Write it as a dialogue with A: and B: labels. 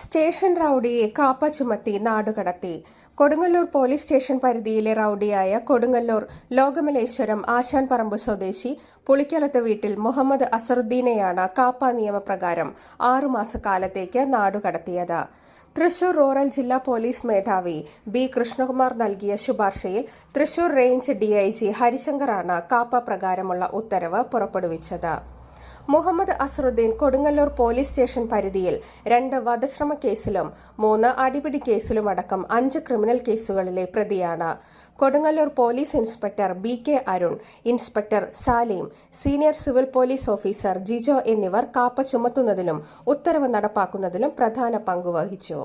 A: Station റൌഡിയെ KAAPA ചുമത്തി നാടുകടത്തി Kodungallur police station പരിധിയിലെ റൌഡിയായ കൊടുങ്ങല്ലൂർ ലോകമലേശ്വരം ആശാൻ പറമ്പ് സ്വദേശി പുളിക്കലത്ത് വീട്ടിൽ മുഹമ്മദ് അസറുദ്ദീനെയാണ് കാപ്പ നിയമപ്രകാരം ആറുമാസക്കാലത്തേക്ക് നാടുകടത്തിയത് തൃശൂർ റൂറൽ ജില്ലാ പോലീസ് മേധാവി ബി കൃഷ്ണകുമാർ നൽകിയ ശുപാർശയിൽ തൃശൂർ റേഞ്ച് ഡിഐജി ഹരിശങ്കറാണ് കാപ്പ പ്രകാരമുള്ള ഉത്തരവ് പുറപ്പെടുവിച്ചത്. മുഹമ്മദ് അസറുദ്ദീൻ കൊടുങ്ങല്ലൂർ പോലീസ് സ്റ്റേഷൻ പരിധിയിൽ രണ്ട് വധശ്രമ കേസിലും മൂന്ന് അടിപിടി കേസിലും അടക്കം അഞ്ച് ക്രിമിനൽ കേസുകളിലെ പ്രതിയാണ്. Kodungallur police inspector B K Arun inspector Salim senior civil police officer Jijo എന്നിവർ കാപ്പ ചുമത്തുന്നതിലും ഉത്തരവ് നടപ്പാക്കുന്നതിലും പ്രധാന പങ്കുവഹിച്ചു